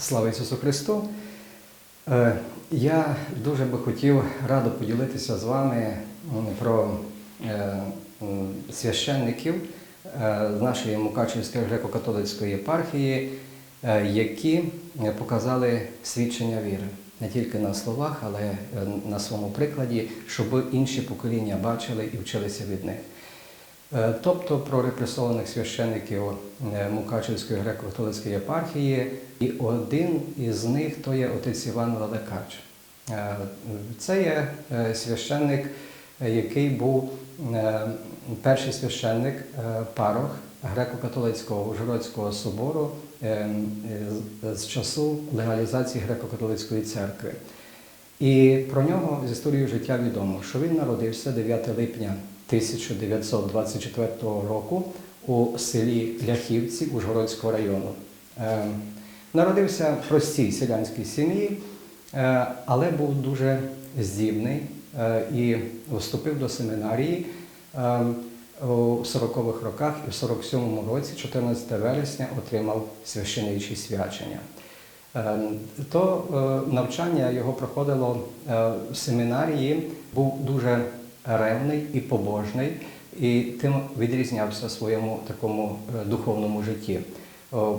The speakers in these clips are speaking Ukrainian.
Слава Ісусу Христу! Е, Я дуже би хотів радо поділитися з вами про е, священників е, з нашої Мукачівської греко-католицької єпархії, які показали свідчення віри не тільки на словах, але на своєму прикладі, щоб інші покоління бачили і вчилися від них. Е, Тобто про репресованих священиків е, Мукачівської греко-католицької єпархії, і один із них то є отець Іван Лелекач. Е, Це є священник, який був перший священник, парох греко-католицького Ужгородського собору з часу легалізації греко-католицької церкви. І про нього з історією життя відомо, що він народився 9 липня 1924 року у селі Ляхівці Ужгородського району. Е, Народився в простій селянській сім'ї, е, але був дуже здібний е, і вступив до семінарії е, у 40-х роках і в 47-му році, 14 вересня, отримав священичі свячення. Е, То е, навчання його проходило в семінарії, був дуже ревний і побожний, і тим відрізнявся в своєму такому е, духовному житті.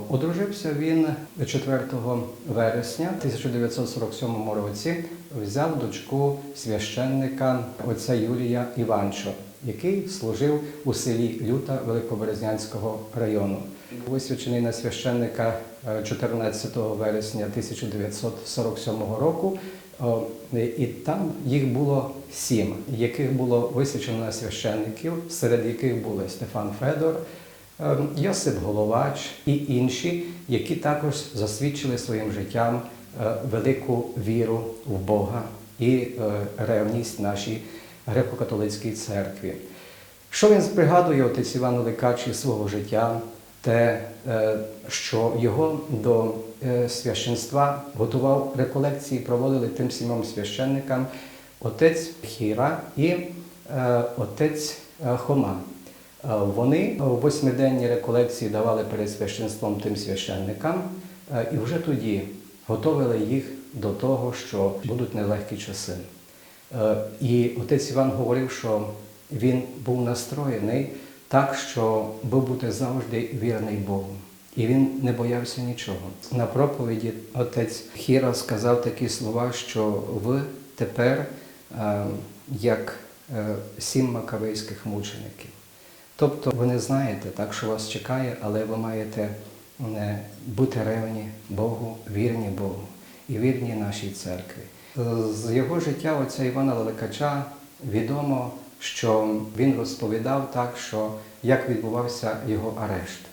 Одружився він 4 вересня 1947 році, взяв дочку священника отця Юрія Іванчо, який служив у селі Люта Великоберезнянського району. Висвячений на священника е, 14 вересня 1947 року. О, І там їх було сім, яких було висвячено на священників, серед яких були Стефан Федор, е, Йосип Головач і інші, які також засвідчили своїм життям е, велику віру в Бога і е, ревність нашій греко-католицькій церкві. Що він пригадує отець Іван Ликач із свого життя, те, е, що його до е, священства готував реколекції, проводили тим сімом священникам отець Хіра і е, отець е, Хома. Е, Вони восьмиденні реколекції давали перед священством тим священникам, е, і вже тоді готовили їх до того, що будуть нелегкі часи. Е, І отець Іван говорив, що він був настроєний так, що був бути завжди вірний Богу. І він не боявся нічого. На проповіді отець Хіра сказав такі слова, що ви тепер е, як е, сім макавейських мучеників. Тобто ви не знаєте так, що вас чекає, але ви маєте е, бути ревні Богу, вірні Богу і вірні нашій церкві. З його життя отця Івана Леликача відомо, що він розповідав так, що як відбувався його арешт.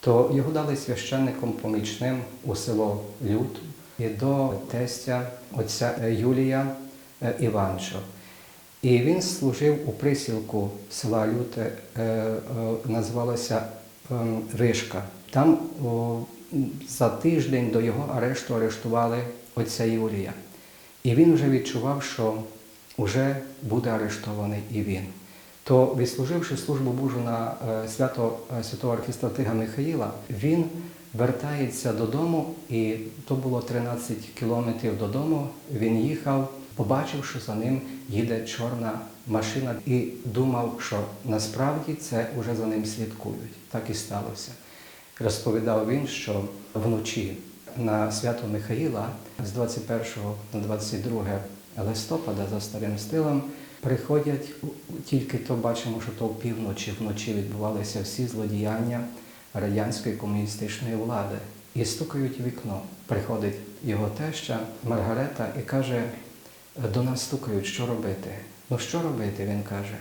То його дали священником помічним у село Лют і до тестя отця Юлія е, Іванчо. І він служив у присілку села Люте, е, е, називалося ем, Ришка. Там за тиждень до його арешту арештували отця Юрія. І він вже відчував, що вже буде арештований і він. То, відслуживши службу Божу на е, свято е, святого архістратига Михаїла, він вертається додому, і то було 13 кілометрів додому. Він їхав, побачив, що за ним їде чорна машина, і думав, що насправді це вже за ним слідкують. Так і сталося. Розповідав він, що вночі на свято Михаїла з 21 на 22 листопада за старим стилем приходять тільки то бачимо, що то в півночі вночі відбувалися всі злодіяння радянської комуністичної влади. І стукають у вікно. Приходить його теща Маргарета і каже: до нас стукають, що робити? Ну що робити? Він каже.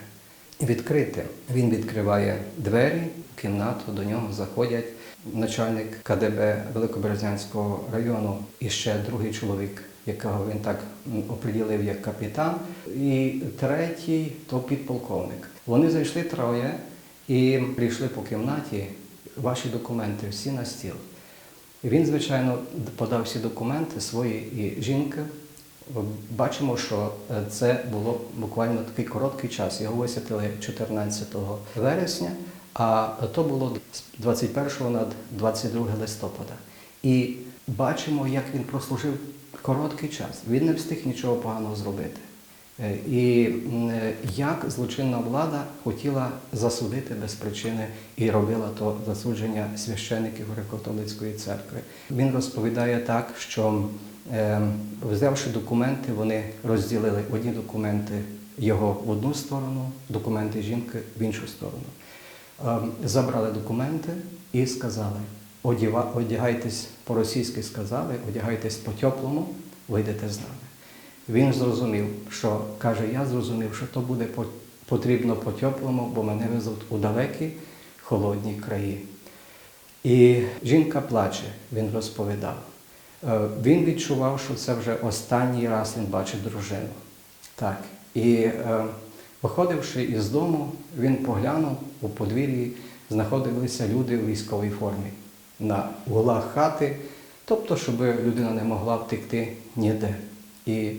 Відкрити. Він відкриває двері, в кімнату, до нього заходять начальник КДБ Великоберезнянського району і ще другий чоловік, якого він так оприділив як капітан, і третій то підполковник. Вони зайшли троє і прийшли по кімнаті. Ваші документи всі на стіл. Він, звичайно, подав всі документи свої і жінки. Бачимо, що е, це було буквально такий короткий час. Його висвятили 14 вересня, а то було з 21 на 22 листопада. І бачимо, як він прослужив короткий час. Він не встиг нічого поганого зробити. Е, І е, як злочинна влада хотіла засудити без причини і робила то засудження священиків греко-католицької церкви. Він розповідає так, що е, взявши документи, вони розділили одні документи його в одну сторону, документи жінки в іншу сторону. Ем, Забрали документи і сказали: «Одіва- одягайтесь по-російськи сказали, одягайтесь по-теплому, вийдете з нами. Він зрозумів, що каже, я зрозумів, що то буде потрібно по-теплому, бо мене везуть у далекі холодні краї. І жінка плаче, він розповідав. Е, Він відчував, що це вже останній раз він бачить дружину. Так. І е, виходивши із дому, він поглянув у подвір'ї, знаходилися люди у військовій формі на углах хати, тобто, щоб людина не могла втекти ніде. І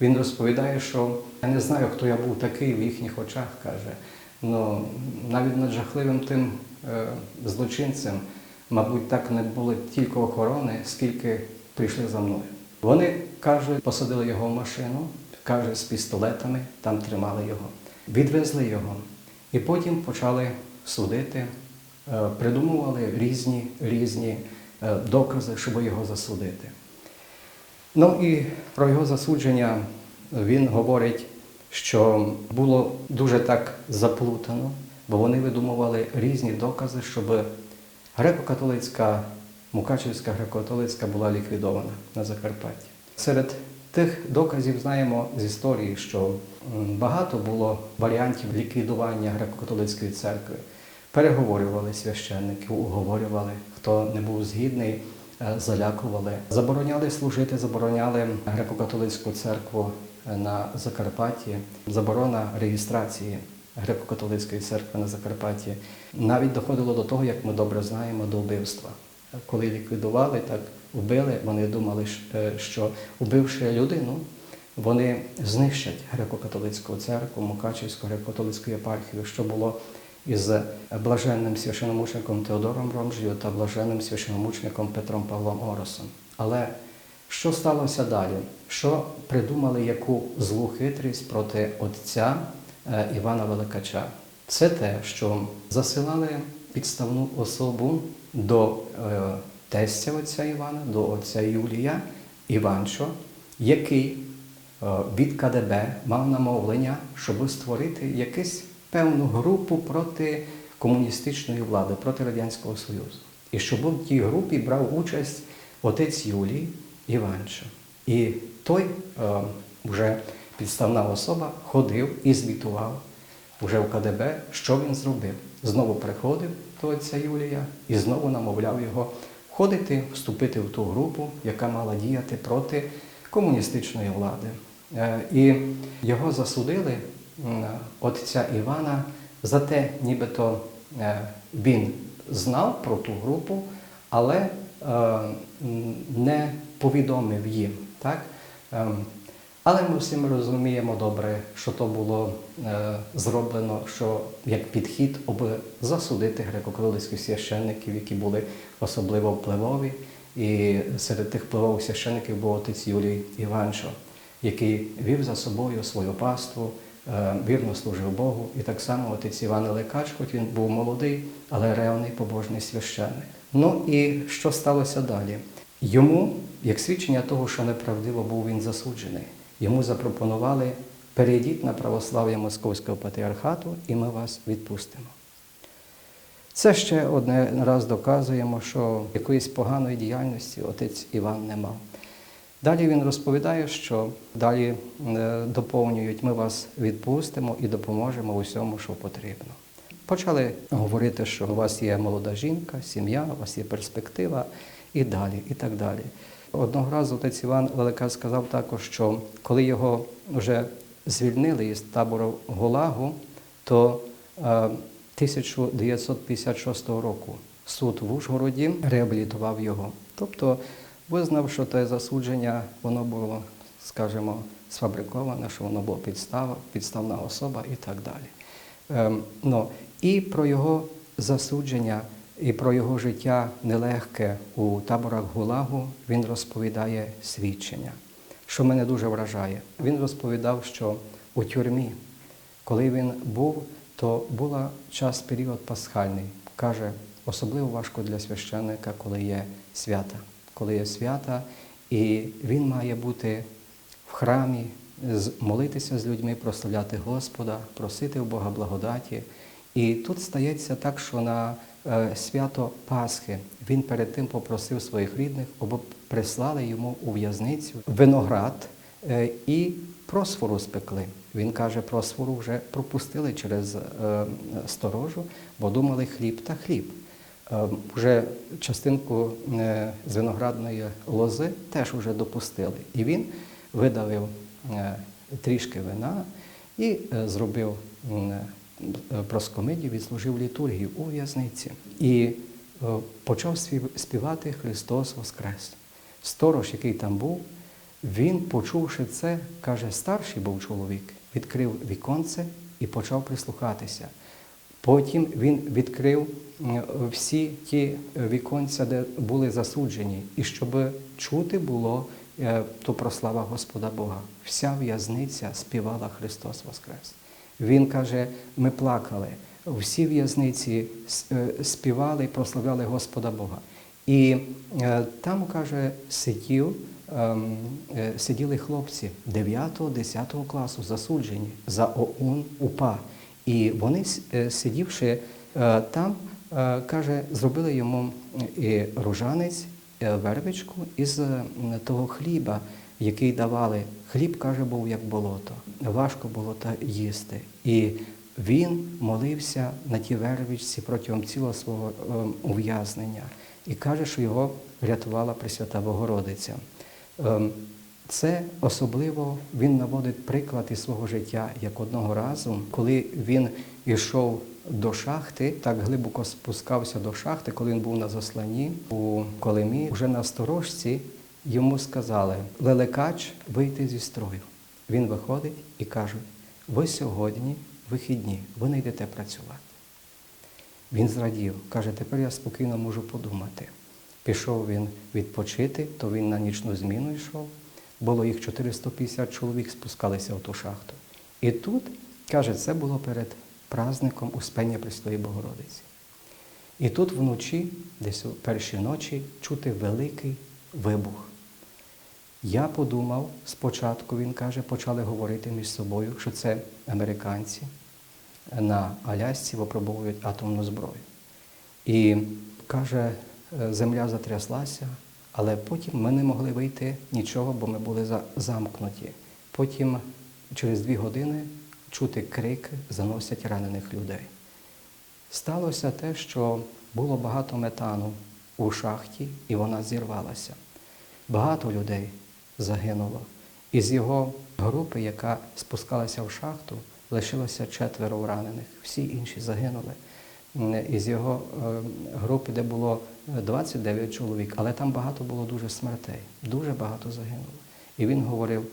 він розповідає, що я не знаю, хто я був такий в їхніх очах, каже. Ну, навіть над жахливим тим е, злочинцем, мабуть, так не було тільки охорони, скільки прийшли за мною. Вони, каже, посадили його в машину, каже, з пістолетами, там тримали його. Відвезли його. І потім почали судити, придумували різні, різні е, докази, щоб його засудити. Ну і про його засудження він говорить, що було дуже так заплутано, бо вони видумували різні докази, щоб греко-католицька, Мукачівська греко-католицька була ліквідована на Закарпатті. Серед тих доказів знаємо з історії, що багато було варіантів ліквідування греко-католицької церкви. Переговорювали священники, уговорювали, хто не був згідний, е, залякували. Забороняли служити, забороняли греко-католицьку церкву е, на Закарпатті, заборона реєстрації греко-католицької церкви на Закарпатті. Навіть доходило до того, як ми добре знаємо, до вбивства. Коли ліквідували, так вбили, вони думали, е, що вбивши людину, вони знищать греко-католицьку церкву, Мукачівську греко-католицьку єпархію, що було із блаженним священомучником Теодором Ромжію та блаженним священомучником Петром Павлом Оросом. Але що сталося далі? Що придумали яку злу хитрість проти отця е, Івана Великача? Це те, що засилали підставну особу до е, тестя отця Івана, до отця Юлія Іванчо, який е, від КДБ мав намовлення, щоб створити якусь певну групу проти комуністичної влади, проти Радянського Союзу. І щоб в тій групі брав участь отець Юлій Іванчо. І той е, вже підставна особа ходив і звітував уже в КДБ, що він зробив. Знову приходив до отця Юлія і знову намовляв його входити, вступити в ту групу, яка мала діяти проти комуністичної влади. Е, І його засудили отця Івана за те, нібито е, він знав про ту групу, але е, не повідомив їм. Так? Ем, Але ми всі розуміємо добре, що то було е, зроблено що як підхід, аби засудити греко-католицьких священників, які були особливо впливові. І серед тих впливових священників був отець Юлій Іванчо, який вів за собою свою паству, е, вірно служив Богу. І так само отець Іван Лекач, хоч він був молодий, але ревний побожний священник. Ну і що сталося далі? Йому, як свідчення того, що неправдиво був він засуджений, йому запропонували перейдіть на православ'я Московського патріархату, і ми вас відпустимо. Це ще одне раз доказуємо, що якоїсь поганої діяльності отець Іван не мав. Далі він розповідає, що далі е, доповнюють, ми вас відпустимо і допоможемо у всьому, що потрібно. Почали говорити, що у вас є молода жінка, сім'я, у вас є перспектива і далі, і так далі. Одного разу отець Іван Велика сказав також, що коли його вже звільнили із табору Гулагу, то е, 1956 року суд в Ужгороді реабілітував його. Тобто визнав, що те засудження воно було, скажімо, сфабриковане, що воно було підстава, підставна особа і так далі. Ем, ну, і про його засудження і про його життя нелегке у таборах Гулагу він розповідає свідчення, що мене дуже вражає. Він розповідав, що у тюрмі, коли він був, то був час період пасхальний. Каже, особливо важко для священника, коли є свята. Коли є свята, і він має бути в храмі, молитися з людьми, прославляти Господа, просити у Бога благодаті. І тут стається так, що на е, свято Пасхи він перед тим попросив своїх рідних, аби прислали йому у в'язницю виноград е, і просфору спекли. Він каже, просфору вже пропустили через е, сторожу, бо думали хліб та хліб. Е, Вже частинку е, з виноградної лози теж вже допустили. І він видавив е, трішки вина і зробив м, проскомидію, відслужив літургію у в'язниці. І почав співати Христос Воскрес. Сторож, який там був, він, почувши це, каже, старший був чоловік, відкрив віконце і почав прислухатися. Потім він відкрив всі ті е, віконця, де були засуджені, і щоб чути було е, то прослава Господа Бога. Вся в'язниця співала Христос Воскрес. Він каже, ми плакали. Всі в'язниці е, співали і прославляли Господа Бога. І там, каже, сидів, ем, сиділи хлопці 9-10 класу, засуджені за ОУН УПА. І вони, е, сидівши е, там, е, каже, зробили йому і ружанець, е, вервичку із того хліба, який давали. Хліб, каже, був як болото. Важко було та їсти. І він молився на тій вервичці протягом цілого свого ув'язнення. І каже, що його врятувала Пресвята Богородиця. Це особливо він наводить приклад із свого життя, як одного разу, коли він йшов до шахти, так глибоко спускався до шахти, коли він був на засланні у Колимі, вже на сторожці йому сказали: Лелекач вийти зі строю. Він виходить і каже: ви сьогодні вихідні, ви не йдете працювати. Він зрадів, каже, тепер я спокійно можу подумати. Пішов він відпочити, то він на нічну зміну йшов. Було їх 450 чоловік, спускалися в ту шахту. І тут, каже, це було перед праздником Успення Пресвятої Богородиці. І тут вночі, десь у першій ночі, чути великий вибух. Я подумав, спочатку він каже, почали говорити між собою, що це американці на Алясці випробовують атомну зброю. І каже, е, земля затряслася, але потім ми не могли вийти нічого, бо ми були замкнуті. Потім, через дві години, чути крик, заносять ранених людей. Сталося те, що було багато метану у шахті, і вона зірвалася. Багато людей загинуло. Із його групи, яка спускалася в шахту, лишилося четверо вранених, всі інші загинули. М, Із його е, групи, де було е, 29 чоловік, але там багато було дуже смертей, дуже багато загинуло. І він говорив: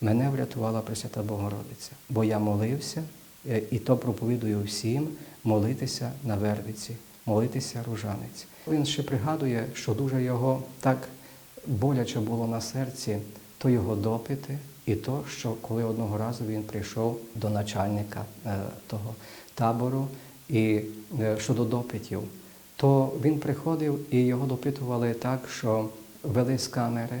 мене врятувала Пресвята Богородиця, бо я молився, е, і то проповідую всім молитися на вервиці, молитися ружанець. Він ще пригадує, що дуже його так боляче було на серці, то його допити, і то, що коли одного разу він прийшов до начальника е, того табору і е, щодо допитів, то він приходив і його допитували так, що вели з камери,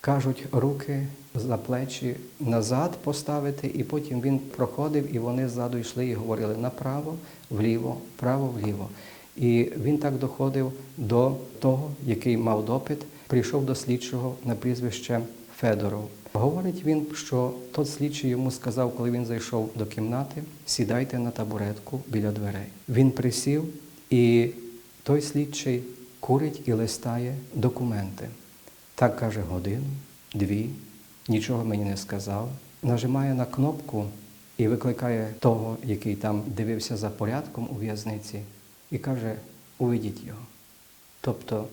кажуть, руки за плечі назад поставити, і потім він проходив, і вони ззаду йшли і говорили направо, вліво, право, вліво. І він так доходив до того, який мав допит, прийшов до слідчого на прізвище Федоров. Говорить він, що тот слідчий йому сказав, коли він зайшов до кімнати, сідайте на табуретку біля дверей. Він присів, і той слідчий курить і листає документи. Так каже годину, дві, нічого мені не сказав. Нажимає на кнопку і викликає того, який там дивився за порядком у в'язниці, і каже: уведіть його. Тобто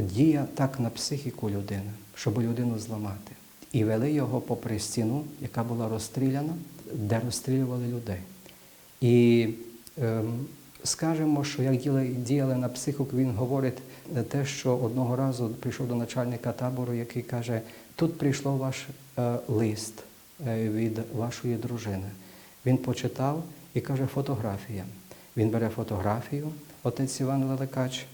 дія так на психіку людини, щоб людину зламати. І вели його попри стіну, яка була розстріляна, де розстрілювали людей. І ем, Скажемо, що як діяли, на психіку, він говорить те, що одного разу прийшов до начальника табору, який каже: тут прийшло ваш е, лист е, від вашої дружини. Він почитав і каже, фотографія. Він бере фотографію, отець Іван Великач,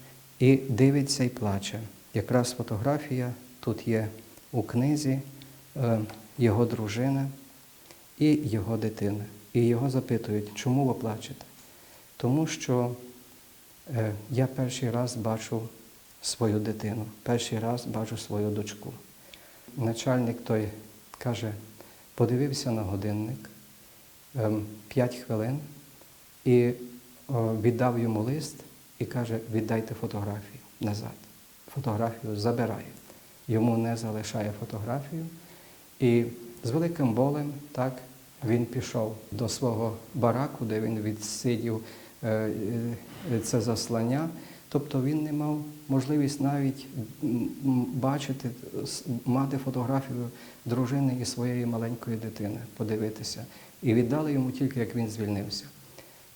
і дивиться і плаче. Якраз фотографія тут є у книзі е, його дружина і його дитина. І його запитують, чому ви плачете? Тому що е, я перший раз бачу свою дитину, перший раз бачу свою дочку. Начальник той каже, подивився на годинник ем, 5 хвилин і віддав йому лист і каже, віддайте фотографію назад. Фотографію забирає. Йому не залишає фотографію. І з великим болем так, він пішов до свого бараку, де він відсидів е, е, це заслання. Тобто він не мав можливість навіть бачити, мати фотографію дружини і своєї маленької дитини, подивитися. І віддали йому тільки, як він звільнився.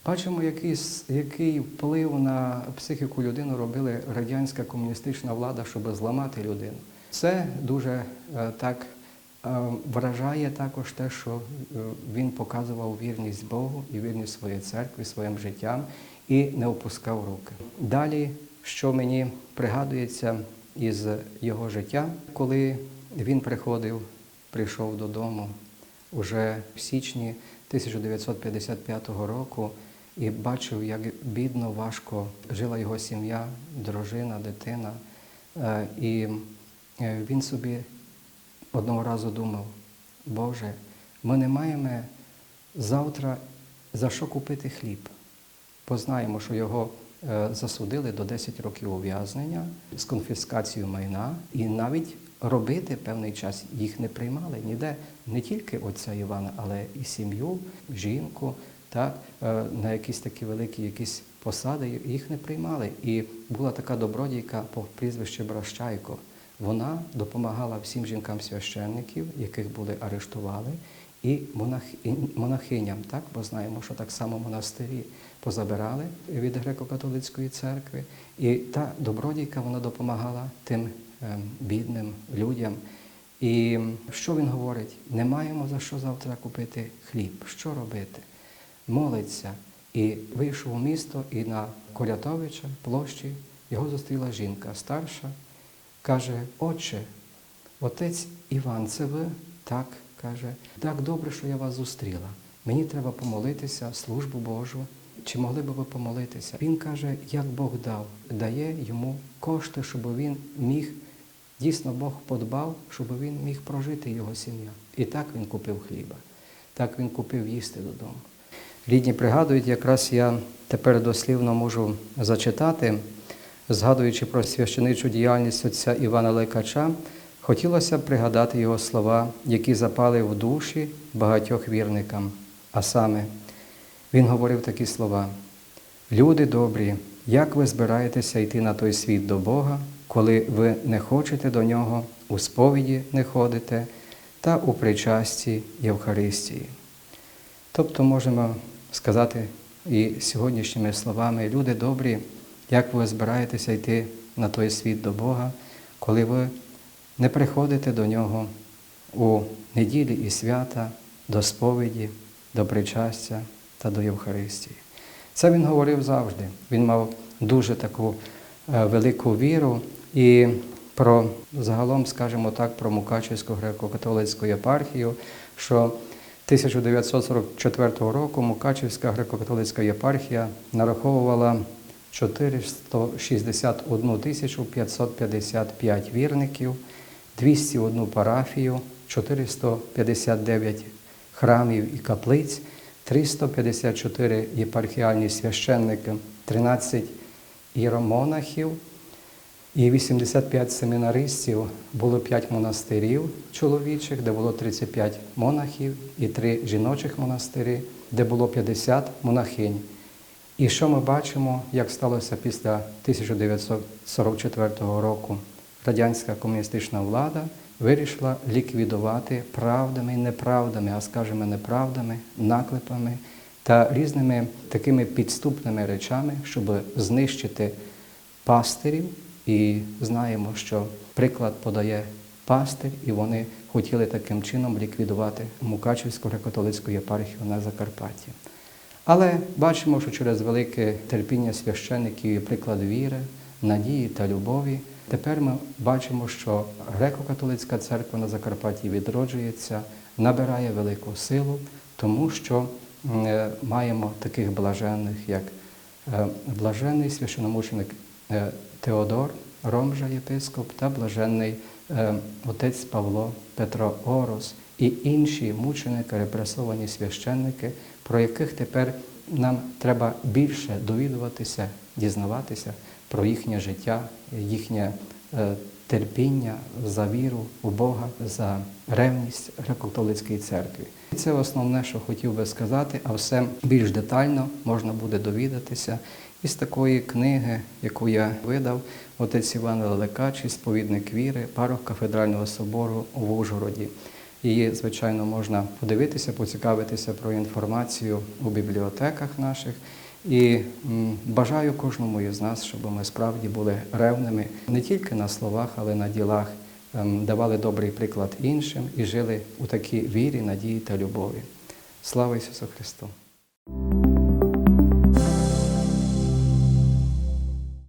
Бачимо, який, який вплив на психіку людини робили радянська комуністична влада, щоб зламати людину. Це дуже е, так е, вражає також те, що е, він показував вірність Богу і вірність своїй церкві, своїм життям і не опускав руки. Далі, що мені пригадується із його життя, коли він приходив, прийшов додому уже в січні 1955 року і бачив, як бідно, важко жила його сім'я, дружина, дитина. Е, І е, він собі одного разу думав, Боже, ми не маємо завтра за що купити хліб. Бо знаємо, що його е, засудили до 10 років ув'язнення з конфіскацією майна, і навіть робити певний час їх не приймали ніде, не тільки отця Івана, але і сім'ю, жінку, так, е, на якісь такі великі якісь посади їх не приймали. І була така добродійка по прізвищу Бращайко. Вона допомагала всім жінкам священників, яких були арештували, і монахиням, так? бо знаємо, що так само монастирі позабирали від греко-католицької церкви. І та добродійка вона допомагала тим ем, бідним людям. І що він говорить? Не маємо за що завтра купити хліб. Що робити? Молиться. І вийшов у місто, і на Колятовича, площі, його зустріла жінка старша, каже: Отче, отець Іван, це ви? Так, каже, так добре, що я вас зустріла. Мені треба помолитися, службу Божу. Чи могли б ви помолитися? Він каже, як Бог дав, дає йому кошти, щоб він міг, дійсно Бог подбав, щоб він міг прожити його сім'я. І так він купив хліба, так він купив їсти додому. Рідні пригадують, якраз я тепер дослівно можу зачитати, згадуючи про священичу діяльність отця Івана Лекача, хотілося б пригадати його слова, які запали в душі багатьох вірникам. А саме, він говорив такі слова: Люди добрі, як ви збираєтеся йти на той світ до Бога, коли ви не хочете до нього, у сповіді не ходите та у причасті Євхаристії. Тобто можемо сказати і сьогоднішніми словами, люди добрі, як ви збираєтеся йти на той світ до Бога, коли ви не приходите до Нього у неділі і свята, до сповіді, до причастя та до Євхаристії. Це він говорив завжди. Він мав дуже таку е, велику віру і про загалом, скажімо так, про Мукачівську греко-католицьку єпархію, що 1944 року Мукачівська греко-католицька єпархія нараховувала 461 тисячу 555 вірників, 201 парафію, 459 храмів і каплиць, 354 єпархіальні священники, 13 іеромонахів і 85 семінаристів. Було 5 монастирів чоловічих, де було 35 монахів, і 3 жіночих монастирі, де було 50 монахинь. І що ми бачимо, як сталося після 1944 року? Радянська комуністична влада вирішила ліквідувати правдами і неправдами, а скажімо, неправдами, наклепами та різними такими підступними речами, щоб знищити пастирів. І знаємо, що приклад подає пастир, і вони хотіли таким чином ліквідувати Мукачівську греко-католицьку єпархію на Закарпатті. Але бачимо, що через велике терпіння священників і приклад віри, надії та любові, тепер ми бачимо, що греко-католицька церква на Закарпатті відроджується, набирає велику силу, тому що е, маємо таких блаженних, як е, блаженний священомученик е, Теодор, Ромжа єпископ та блаженний е, отець Павло Петро Орос і інші мученики, репресовані священники, про яких тепер нам треба більше довідуватися, дізнаватися про їхнє життя, їхнє е, терпіння за віру у Бога, за ревність греко-католицької церкви. І Це основне, що хотів би сказати, а все більш детально можна буде довідатися із такої книги, яку я видав, отець Іван Лелекач, сповідник віри, парох кафедрального собору в Ужгороді. Її, звичайно, можна подивитися, поцікавитися про інформацію у бібліотеках наших. І бажаю кожному із нас, щоб ми справді були ревними не тільки на словах, але й на ділах, ем, давали добрий приклад іншим і жили у такій вірі, надії та любові. Слава Ісусу Христу!